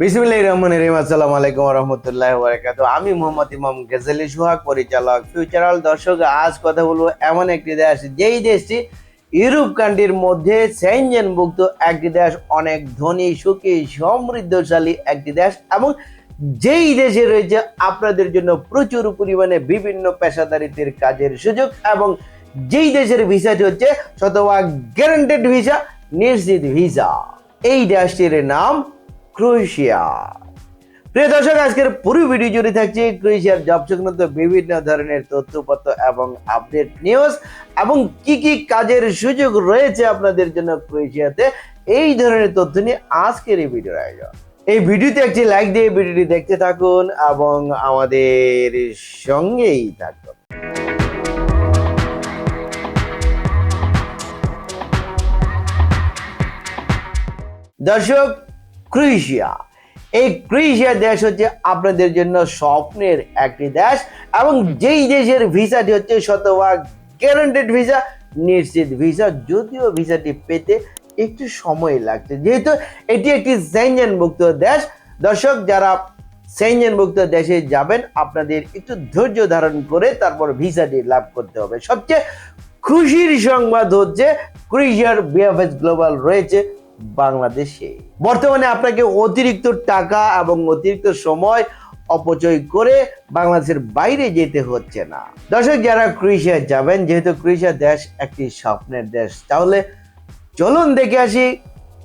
বিসমিল্লাহির রহমানির রহিম। আসসালামু আলাইকুম রাহমাতুল্লাহি ওয়া বারাকাতুহু। আমি মোহাম্মদ ইমাম গেজালি সোহাগ, পরিচালক, ফিউচারাল দর্শক। আজ কথা বলব এমন একটি দেশ, যেই দেশটি ইউরোপ কান্ট্রির মধ্যে সেনজেনভুক্ত একটি দেশ, অনেক ধনী, সুখী, সমৃদ্ধশালী একটি দেশ এবং যেই দেশে রয়েছে, আপনাদের জন্য প্রচুর পরিমাণে বিভিন্ন পেশাদারিত্বের কাজের সুযোগ এবং যেই দেশের ভিসাটি হচ্ছে শতভাগ গ্যারান্টেড ভিসা নিশ্চিত ভিসা এই দেশটির নাম ক্রোয়েশিয়া। প্রিয় দর্শক, আজকের পুরো ভিডিও জুড়ে থাকছে ক্রোয়েশিয়ার জব সংক্রান্ত বিভিন্ন ধরনের তথ্যপত্র এবং আপডেট নিউজ। এবং কি কি কাজের সুযোগ রয়েছে আপনাদের জন্য ক্রোয়েশিয়াতে, এই ধরনের তথ্য নিয়ে আজকের এই ভিডিওর আয়োজন। এই ভিডিওতে একটি লাইক দিয়ে ভিডিওটি দেখতে থাকুন এবং আমাদের সঙ্গেই থাকুন। দর্শক ক্রোয়েশিয়া। এই ক্রোয়েশিয়া দেশ হচ্ছে আপনাদের জন্য স্বপ্নের একটি দেশ এবং যেই দেশের ভিসাটি হচ্ছে শতভাগ গ্যারান্টেড ভিসা নিশ্চিত ভিসা যদিও ভিসাটি পেতে একটু সময় লাগছে। যেহেতু এটি একটি সেঞ্জনভুক্ত দেশ, দর্শক, যারা সেঞ্জনভুক্ত দেশে যাবেন, আপনাদের একটু ধৈর্য ধারণ করে তারপর ভিসাটি লাভ করতে হবে। সবচেয়ে খুশির সংবাদ হচ্ছে, ক্রোয়েশিয়ার বিএফএস গ্লোবাল রয়েছে। বাংলাদেশে। বর্তমানে আপনাকে অতিরিক্ত টাকা এবং অতিরিক্ত সময় অপচয় করে বাংলাদেশের বাইরে যেতে হচ্ছে না। দর্শক, যারা ক্রোয়েশিয়া যাবেন, যেহেতু ক্রোয়েশিয়া দেশ একটি স্বপ্নের দেশ, তাহলে চলুন দেখে আসি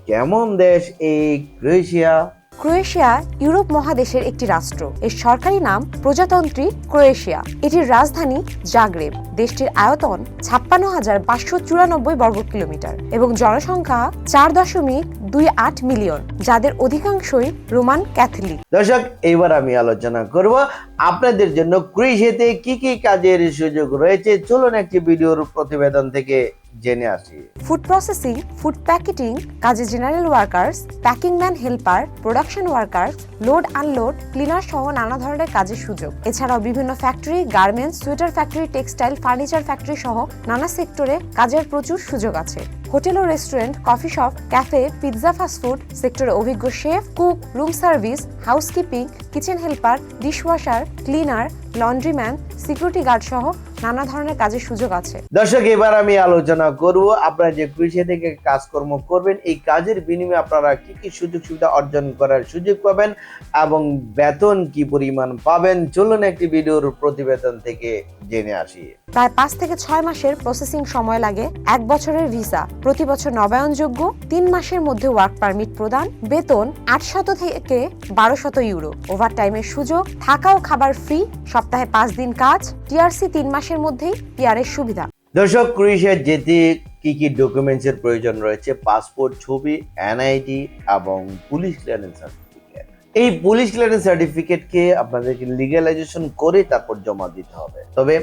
কেমন দেশ এই ক্রোয়েশিয়া। ক্রোয়েশিয়া ইউরোপ মহাদেশের একটি রাষ্ট্র। এর সরকারি নাম প্রজাতন্ত্রী ক্রোয়েশিয়া। এটির রাজধানী জাগ্রেব। দেশটির আয়তন ছাপ্পান্ন হাজার পাঁচশো চুরানব্বই বর্গ কিলোমিটার এবং জনসংখ্যা চার দশমিক দুই আট মিলিয়ন যাদের অধিকাংশই রোমান ক্যাথলিক। দর্শক এইবার আমি আলোচনা করব আপনাদের জন্য ক্রোয়েশিয়াতে কি কি কাজের সুযোগ রয়েছে? চলুন একটি ভিডিওর প্রতিবেদন থেকে জেনে আসি। ফুড প্রসেসিং ফুড প্যাকেটিং কাজে general workers packing man helper production workers load unload cleaner সহ নানা ধরনের কাজের সুযোগ। এছাড়াও বিভিন্ন factory garments sweater factory textile furniture factory সহ নানা সেক্টরে কাজের প্রচুর সুযোগ আছে। হোটেল ও restaurant, coffee shop, cafe, pizza fast food সেক্টরে অভিজ্ঞ chef, cook, room service, housekeeping kitchen helper dishwasher cleaner laundryman security guard সহ নানা ধরনের কাজের সুযোগ আছে। দর্শক এবার আমি আলোচনা করব আপনারা যে ক্রোয়েশিয়া থেকে কাজকর্ম করবেন এই কাজের বিনিময়ে আপনারা কি কি সুযোগ সুবিধা অর্জন করার সুযোগ পাবেন এবং বেতন কি পরিমাণ পাবেন? চলুন একটি ভিডিওর প্রতিবেদন থেকে জেনে আসি। প্রায় পাঁচ থেকে ছয় মাসের প্রসেসিং সময় লাগে এক বছরের ভিসা। প্রতি বছর নবায়নযোগ্য তিন মাসের মধ্যে ওয়ার্ক পারমিট প্রদান বেতন আটশত থেকে বারো বারোশত ইউরো। ওভারটাইমের সুযোগ থাকা ও খাবার ফ্রি সপ্তাহে পাঁচ দিন কাজ টিআরসি তিন মাসের মধ্যেই পিআরের সুবিধা। দর্শক ক্রোয়েশিয়া যেতে কি কি ডকুমেন্টস এর প্রয়োজন রয়েছে? পাসপোর্ট ছবি এনআইডি এবং পুলিশ ক্লিয়ারেন্স সার্টিফিকেট এই পুলিশ ক্লিয়ারেন্স সার্টিফিকেটকে আপনাদেরকে লিগ্যালাইজেশন করে তারপর জমা দিতে হবে। তবে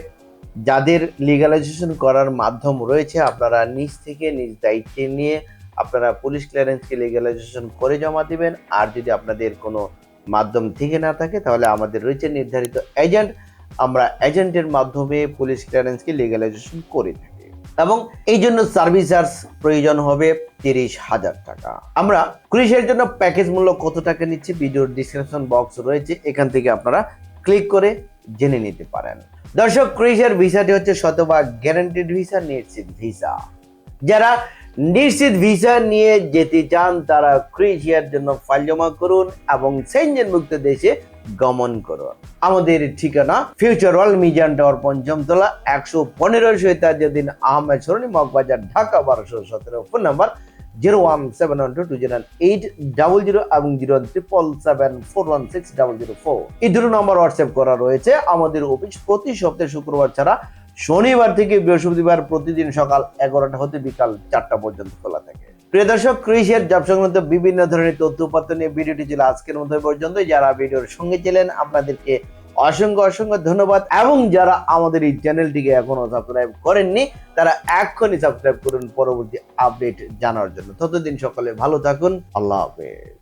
যাদের লিগ্যালাইজেশন করার মাধ্যম রয়েছে, আপনারা নিজ থেকে নিজ দায়িত্বে নিয়ে আপনারা পুলিশ ক্লিয়ারেন্সকে লিগ্যালাইজেশন করে জমা দিবেন। আর যদি আপনাদের কোনো মাধ্যম থেকে না থাকে, তাহলে আমাদের রয়েছে নির্ধারিত এজেন্ট আমরা এজেন্টের মাধ্যমে পুলিশ ক্লিয়ারেন্সকে লিগ্যালাইজেশন করে থাকি। এবং এই জন্য সার্ভিস চার্জ প্রয়োজন হবে তিরিশ হাজার টাকা। আমরা ক্রিসের জন্য প্যাকেজ মূল্য কত টাকা নিচ্ছি, ভিডিওর ডিসক্রিপশন বক্স রয়েছে, এখান থেকে আপনারা ক্লিক করে জেনে নিতে পারেন। দর্শক ক্রিসের ভিসাটি হচ্ছে শতভাগ গ্যারান্টেড ভিসা নিশ্চিত ভিসা যারা নিশ্চিত ভিসা নিয়ে যেতে চান, তারা ক্রোয়েশিয়ার জন্য ফাইল জমা করুন এবং সেনজেন মুক্ত দেশে গমন করুন। আমাদের ঠিকানা ফিউচার ওয়ার্ল্ড মিজান টাওয়ার পঞ্চম তলা, একশো পনেরো সৈতাজুদ্দিন আহমেদ সরণি, মগবাজার, ঢাকা, বারোশো সতেরো। Phone number zero one seven one two two zero eight double zero এবং zero triple seven four one six double zero four. এই দুটো নাম্বার হোয়াটসঅ্যাপ করা রয়েছে। আমাদের অফিস প্রতি সপ্তাহে শুক্রবার ছাড়া শনিবার থেকে বৃহস্পতিবার প্রতিদিন সকাল এগারোটা হতে বিকাল চারটা পর্যন্ত খোলা থাকে। প্রিয় দর্শক ক্রিসের জব সংক্রান্ত বিভিন্ন ধরনের তথ্যপত্র নিয়ে ভিডিওটি ছিল আজকের এই পর্যন্ত যারা ভিডিওর সঙ্গে ছিলেন, আপনাদেরকে অসংখ্য অসংখ্য ধন্যবাদ। এবং যারা আমাদের এই চ্যানেলটিকে এখনও সাবস্ক্রাইব করেননি, তারা এক্ষুনি সাবস্ক্রাইব করুন পরবর্তী আপডেট জানার জন্য। ততদিন সকলে ভালো থাকুন। আল্লাহ হাফেজ।